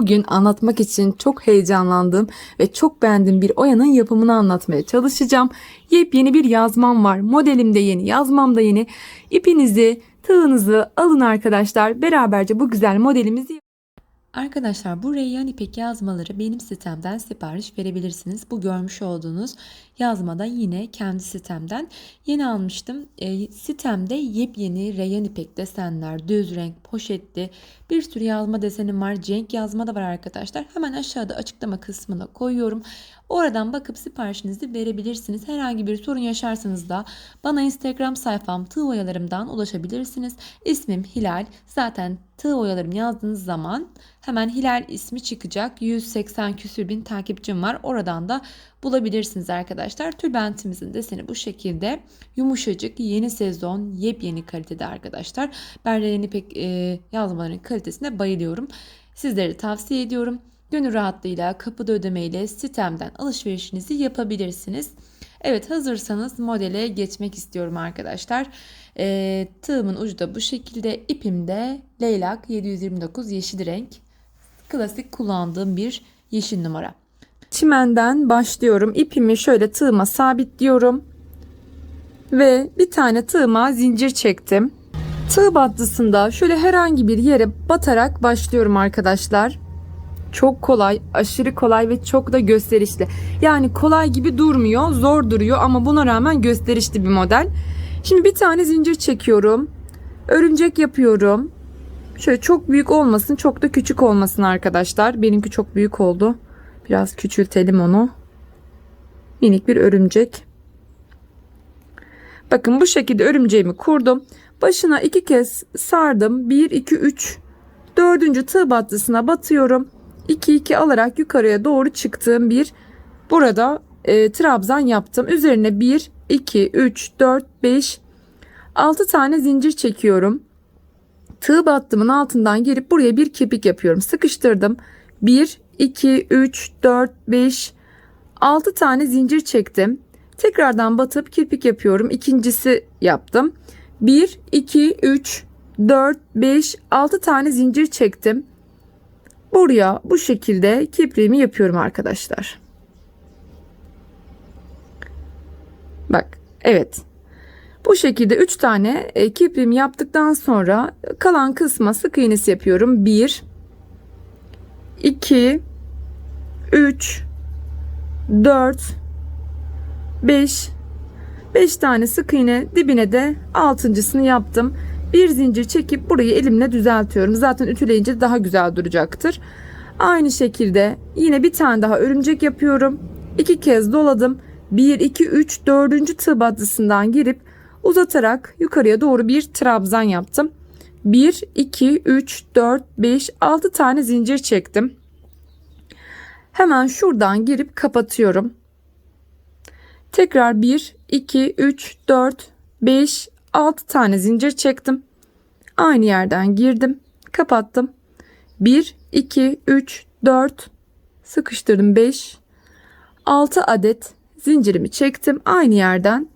Bugün anlatmak için çok heyecanlandığım ve çok beğendiğim bir oyanın yapımını anlatmaya çalışacağım. Yepyeni bir yazmam var. Modelim de yeni, yazmam da yeni. İpinizi, tığınızı alın arkadaşlar. Beraberce bu güzel modelimizi Arkadaşlar bu reyyan ipek yazmaları benim sitemden sipariş verebilirsiniz. Bu görmüş olduğunuz yazmada yine kendi sitemden yeni almıştım. E, sitemde yepyeni reyyan ipek desenler, düz renk, poşetli bir sürü yazma desenim var. Cenk yazma da var arkadaşlar. Hemen aşağıda açıklama kısmına koyuyorum. Oradan bakıp siparişinizi verebilirsiniz. Herhangi bir sorun yaşarsanız da bana Instagram sayfam tığ oyalarımdan ulaşabilirsiniz. İsmim Hilal. Zaten tığ oyalarım yazdığınız zaman hemen Hilal ismi çıkacak. 180 küsür bin takipçim var. Oradan da bulabilirsiniz arkadaşlar. Tülbentimizin deseni bu şekilde. Yumuşacık, yeni sezon, yepyeni kalitede arkadaşlar. Ben yeni pek e, yazmaların kalitesine bayılıyorum. Sizlere tavsiye ediyorum. Gönül rahatlığıyla kapıda ödemeyle sitemden alışverişinizi yapabilirsiniz. Evet hazırsanız modele geçmek istiyorum arkadaşlar. E, tığımın ucu da bu şekilde. İpim de leylak 729 yeşil renk. Klasik kullandığım bir yeşil numara. Çimenden başlıyorum. İpimi şöyle tığıma sabitliyorum. Ve bir tane tığıma zincir çektim. Tığ battısında şöyle herhangi bir yere batarak başlıyorum arkadaşlar. Çok kolay, aşırı kolay ve çok da gösterişli. Yani kolay gibi durmuyor, zor duruyor ama buna rağmen gösterişli bir model. Şimdi bir tane zincir çekiyorum. Örümcek yapıyorum. Şöyle çok büyük olmasın, çok da küçük olmasın arkadaşlar. Benimki çok büyük oldu. Biraz küçültelim onu. Minik bir örümcek. Bakın bu şekilde örümceğimi kurdum. Başına iki kez sardım. 1, 2, 3. Dördüncü tığ battısına batıyorum. 2, 2 alarak yukarıya doğru çıktığım bir burada e, trabzan yaptım. Üzerine 1, 2, 3, 4, 5, 6 tane zincir çekiyorum. Tığ battımın altından girip buraya bir kepik yapıyorum. Sıkıştırdım. 1, 2, 3, 4, 5, 6 tane zincir çektim. Tekrardan batıp kirpik yapıyorum. İkincisi yaptım. 1, 2, 3, 4, 5, 6 tane zincir çektim. Buraya bu şekilde kipriğimi yapıyorum arkadaşlar. Bak evet. Bu şekilde 3 tane e, kipriğimi yaptıktan sonra kalan kısma sık iğnesi yapıyorum. 1 2 3 4 5 5 tane sık iğne dibine de altıncısını yaptım. Bir zincir çekip burayı elimle düzeltiyorum. Zaten ütüleyince daha güzel duracaktır. Aynı şekilde yine bir tane daha örümcek yapıyorum. İki kez doladım. 1 2 3 4. tığ battısından girip uzatarak yukarıya doğru bir trabzan yaptım. 1 2 3 4 5 6 tane zincir çektim. Hemen şuradan girip kapatıyorum. Tekrar 1, 2, 3, 4, 5, 6 tane zincir çektim. Aynı yerden girdim. Kapattım. 1, 2, 3, 4, sıkıştırdım 5, 6 adet zincirimi çektim. Aynı yerden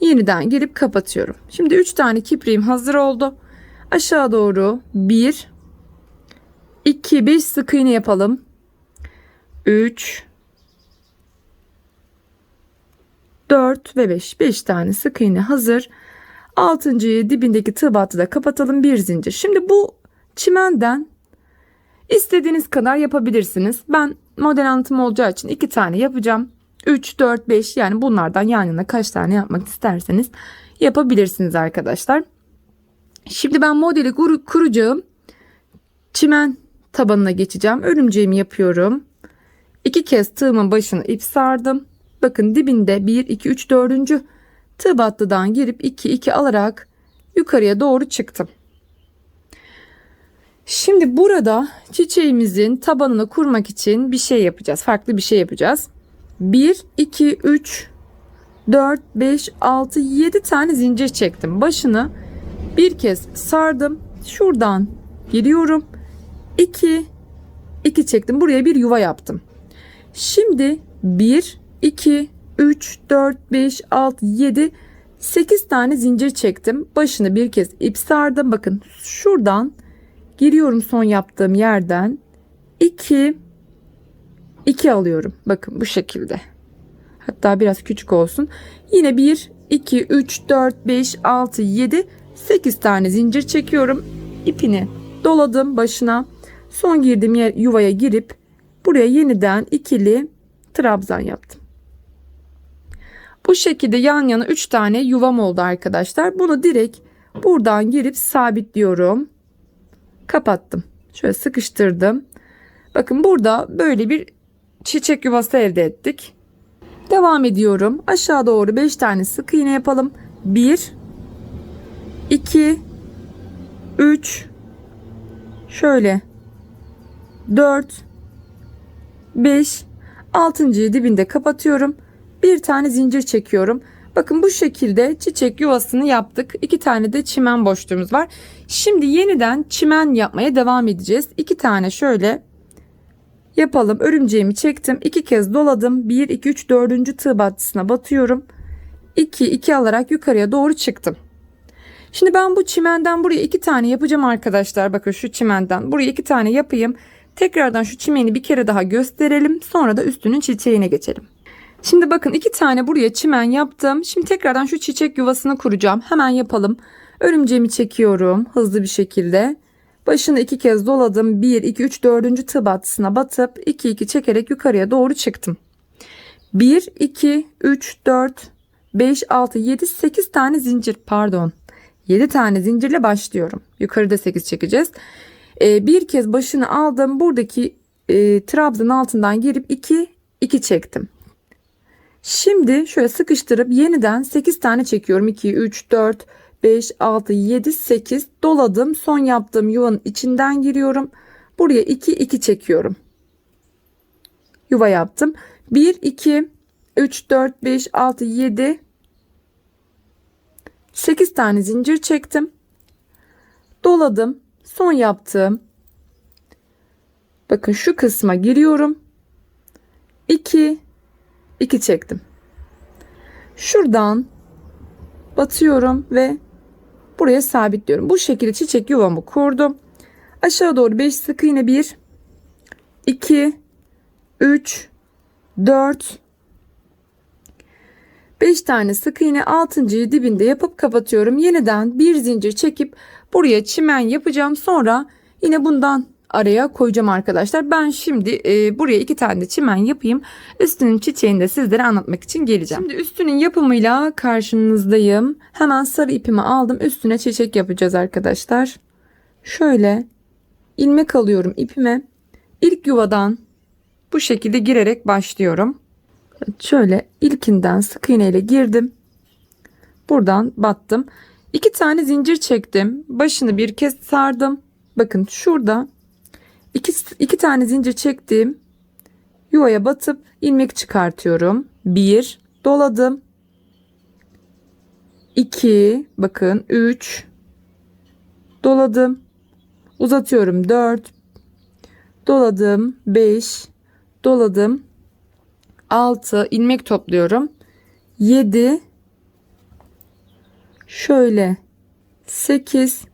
yeniden girip kapatıyorum. Şimdi 3 tane kipriğim hazır oldu. Aşağı doğru 1, 2, 5 sık iğne yapalım. 3 4 ve 5 5 tane sık iğne hazır. 6.yı dibindeki tığ battıda kapatalım. Bir zincir. Şimdi bu çimenden istediğiniz kadar yapabilirsiniz. Ben model anlatım olacağı için 2 tane yapacağım. 3 4 5 yani bunlardan yan yana kaç tane yapmak isterseniz yapabilirsiniz arkadaşlar. Şimdi ben modeli kur kuracağım. Çimen tabanına geçeceğim. Örümceğimi yapıyorum İki kez tığımın başına ip sardım. Bakın dibinde 1, 2, 3, 4. tığ battıdan girip 2, 2 alarak yukarıya doğru çıktım. Şimdi burada çiçeğimizin tabanını kurmak için bir şey yapacağız. Farklı bir şey yapacağız. 1, 2, 3, 4, 5, 6, 7 tane zincir çektim. Başını bir kez sardım. Şuradan giriyorum. 2, 2 çektim. Buraya bir yuva yaptım. Şimdi 1, 2, 3, 4, 5, 6, 7, 8 tane zincir çektim. Başını bir kez ip sardım. Bakın şuradan giriyorum son yaptığım yerden. 2 2 alıyorum. Bakın bu şekilde. Hatta biraz küçük olsun. Yine 1 2 3 4 5 6 7 8 tane zincir çekiyorum. İpini doladım başına. Son girdiğim yer yuvaya girip buraya yeniden ikili trabzan yaptım. Bu şekilde yan yana 3 tane yuvam oldu arkadaşlar. Bunu direkt buradan girip sabitliyorum. Kapattım. Şöyle sıkıştırdım. Bakın burada böyle bir çiçek yuvası elde ettik. Devam ediyorum. Aşağı doğru 5 tane sık iğne yapalım. 1 2 3 şöyle 4 5 altıncıyı dibinde kapatıyorum. Bir tane zincir çekiyorum. Bakın bu şekilde çiçek yuvasını yaptık. İki tane de çimen boşluğumuz var. Şimdi yeniden çimen yapmaya devam edeceğiz. İki tane şöyle yapalım. Örümceğimi çektim. iki kez doladım. 1, 2, 3, 4. tığ battısına batıyorum. 2, 2 alarak yukarıya doğru çıktım. Şimdi ben bu çimenden buraya iki tane yapacağım arkadaşlar. Bakın şu çimenden buraya iki tane yapayım. Tekrardan şu çimeni bir kere daha gösterelim. Sonra da üstünün çiçeğine geçelim. Şimdi bakın iki tane buraya çimen yaptım. Şimdi tekrardan şu çiçek yuvasını kuracağım. Hemen yapalım. Örümceğimi çekiyorum hızlı bir şekilde. Başını iki kez doladım. 1, 2, 3, 4. tığ battısına batıp 2, 2 çekerek yukarıya doğru çıktım. 1, 2, 3, 4, 5, 6, 7, 8 tane zincir pardon. 7 tane zincirle başlıyorum. Yukarıda 8 çekeceğiz. Ee, bir kez başını aldım. Buradaki e, trabzanın altından girip 2, 2 çektim. Şimdi şöyle sıkıştırıp yeniden 8 tane çekiyorum. 2, 3, 4, 5, 6, 7, 8 doladım. Son yaptığım yuvanın içinden giriyorum. Buraya 2, 2 çekiyorum. Yuva yaptım. 1, 2, 3, 4, 5, 6, 7, 8 tane zincir çektim. Doladım. Son yaptığım bakın şu kısma giriyorum. 2 2 çektim. Şuradan batıyorum ve buraya sabitliyorum. Bu şekilde çiçek yuvamı kurdum. Aşağı doğru 5 sık iğne 1 2 3 4 5 tane sık iğne 6.yı dibinde yapıp kapatıyorum. Yeniden bir zincir çekip buraya çimen yapacağım. Sonra yine bundan araya koyacağım arkadaşlar. Ben şimdi e, buraya iki tane de çimen yapayım. Üstünün çiçeğini de sizlere anlatmak için geleceğim. Şimdi üstünün yapımıyla karşınızdayım. Hemen sarı ipimi aldım. Üstüne çiçek yapacağız arkadaşlar. Şöyle ilmek alıyorum ipime. İlk yuvadan bu şekilde girerek başlıyorum. Şöyle ilkinden sık iğne ile girdim. Buradan battım. İki tane zincir çektim. Başını bir kez sardım. Bakın şurada iki, iki tane zincir çektim. Yuvaya batıp ilmek çıkartıyorum. Bir doladım. 2 bakın 3 doladım. Uzatıyorum 4 doladım 5 doladım 6 ilmek topluyorum. 7 şöyle 8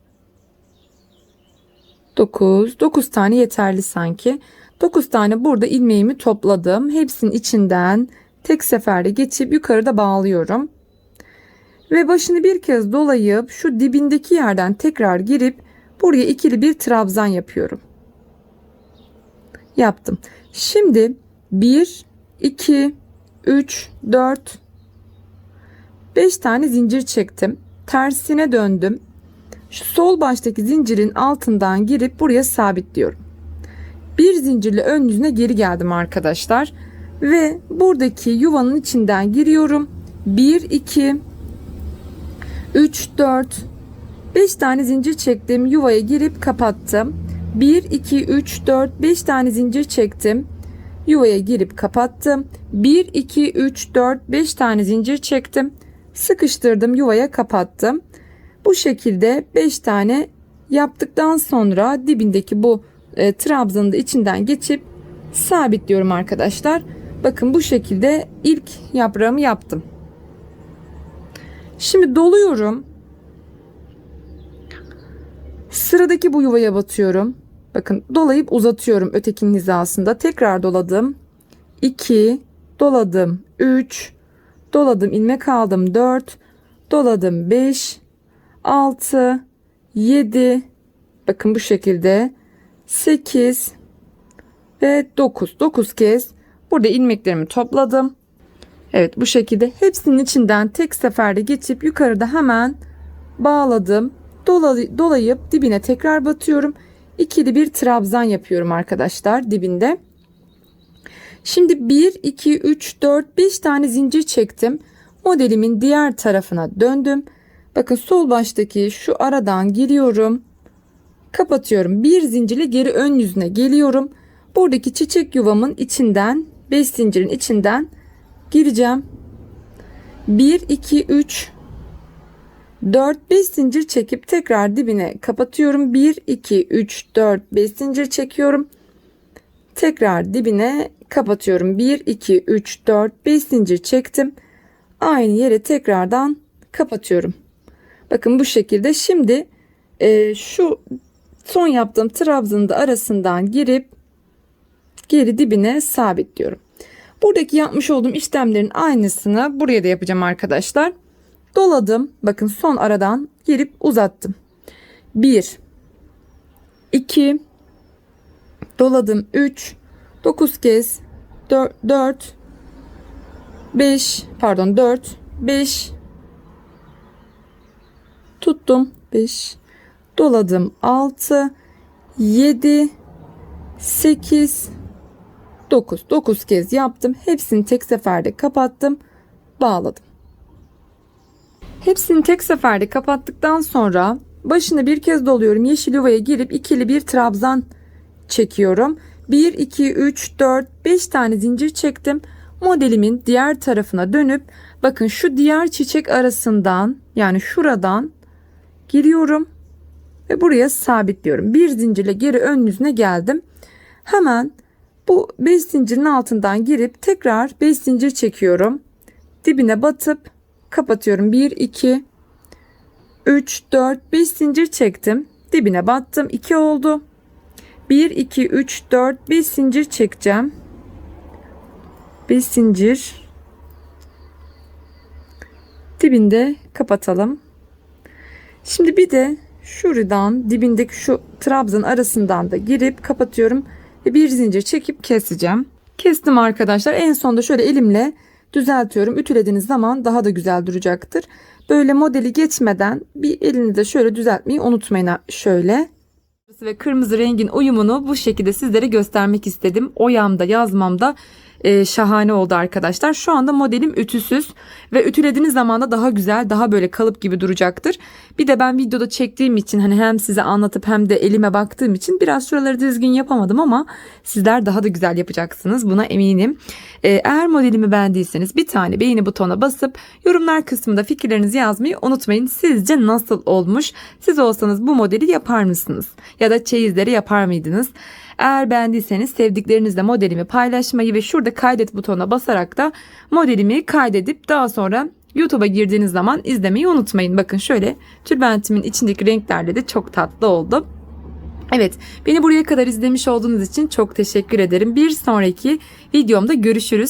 9 9 tane yeterli sanki. 9 tane burada ilmeğimi topladım. Hepsinin içinden tek seferde geçip yukarıda bağlıyorum. Ve başını bir kez dolayıp şu dibindeki yerden tekrar girip buraya ikili bir trabzan yapıyorum. Yaptım. Şimdi 1 2 3 4 5 tane zincir çektim. Tersine döndüm. Şu sol baştaki zincirin altından girip buraya sabitliyorum. Bir zincirle ön yüzüne geri geldim arkadaşlar. Ve buradaki yuvanın içinden giriyorum. 1 2 3 4 5 tane zincir çektim. Yuvaya girip kapattım. 1 2 3 4 5 tane zincir çektim. Yuvaya girip kapattım. 1 2 3 4 5 tane zincir çektim. Sıkıştırdım, yuvaya kapattım. Bu şekilde 5 tane yaptıktan sonra dibindeki bu e, trabzanın da içinden geçip sabitliyorum arkadaşlar. Bakın bu şekilde ilk yaprağımı yaptım. Şimdi doluyorum. Sıradaki bu yuvaya batıyorum. Bakın dolayıp uzatıyorum ötekinin hizasında. Tekrar doladım. 2 doladım 3 doladım ilmek aldım 4 doladım 5 6 7 bakın bu şekilde 8 ve 9 9 kez burada ilmeklerimi topladım. Evet bu şekilde hepsinin içinden tek seferde geçip yukarıda hemen bağladım. Dolay- dolayıp dibine tekrar batıyorum. İkili bir trabzan yapıyorum arkadaşlar dibinde. Şimdi 1, 2, 3, 4, 5 tane zincir çektim. Modelimin diğer tarafına döndüm. Bakın sol baştaki şu aradan giriyorum. Kapatıyorum. Bir zincirle geri ön yüzüne geliyorum. Buradaki çiçek yuvamın içinden 5 zincirin içinden gireceğim. 1, 2, 3, 4, 5 zincir çekip tekrar dibine kapatıyorum. 1, 2, 3, 4, 5 zincir çekiyorum. Tekrar dibine kapatıyorum. 1, 2, 3, 4, 5 zincir çektim. Aynı yere tekrardan kapatıyorum. Bakın bu şekilde şimdi e, şu son yaptığım trabzanın da arasından girip geri dibine sabitliyorum. Buradaki yapmış olduğum işlemlerin aynısını buraya da yapacağım arkadaşlar. Doladım. Bakın son aradan girip uzattım. 1 2 doladım. 3 9 kez. 4 4 5 pardon 4 5 tuttum. 5 doladım. 6 7 8 9 9 kez yaptım. Hepsini tek seferde kapattım. Bağladım hepsini tek seferde kapattıktan sonra başını bir kez doluyorum yeşil yuvaya girip ikili bir trabzan çekiyorum 1 2 3 4 5 tane zincir çektim modelimin diğer tarafına dönüp bakın şu diğer çiçek arasından yani şuradan giriyorum ve buraya sabitliyorum. Bir zincirle geri ön yüzüne geldim. Hemen bu 5 zincirin altından girip tekrar 5 zincir çekiyorum. Dibine batıp kapatıyorum. 1 2 3 4 5 zincir çektim. Dibine battım. 2 oldu. 1 2 3 4 5 zincir çekeceğim. 5 zincir dibinde kapatalım. Şimdi bir de şuradan dibindeki şu trabzan arasından da girip kapatıyorum ve bir zincir çekip keseceğim. Kestim arkadaşlar. En sonda şöyle elimle düzeltiyorum. Ütülediğiniz zaman daha da güzel duracaktır. Böyle modeli geçmeden bir elinizde şöyle düzeltmeyi unutmayın şöyle. Ve kırmızı rengin uyumunu bu şekilde sizlere göstermek istedim. Oyamda yazmamda e, şahane oldu arkadaşlar. Şu anda modelim ütüsüz ve ütülediğiniz zaman da daha güzel, daha böyle kalıp gibi duracaktır. Bir de ben videoda çektiğim için hani hem size anlatıp hem de elime baktığım için biraz şuraları düzgün yapamadım ama sizler daha da güzel yapacaksınız. Buna eminim. E, eğer modelimi beğendiyseniz bir tane beğeni butonuna basıp yorumlar kısmında fikirlerinizi yazmayı unutmayın. Sizce nasıl olmuş? Siz olsanız bu modeli yapar mısınız? Ya da çeyizleri yapar mıydınız? Eğer beğendiyseniz sevdiklerinizle modelimi paylaşmayı ve şurada kaydet butonuna basarak da modelimi kaydedip daha sonra YouTube'a girdiğiniz zaman izlemeyi unutmayın. Bakın şöyle tülbentimin içindeki renklerle de çok tatlı oldu. Evet beni buraya kadar izlemiş olduğunuz için çok teşekkür ederim. Bir sonraki videomda görüşürüz.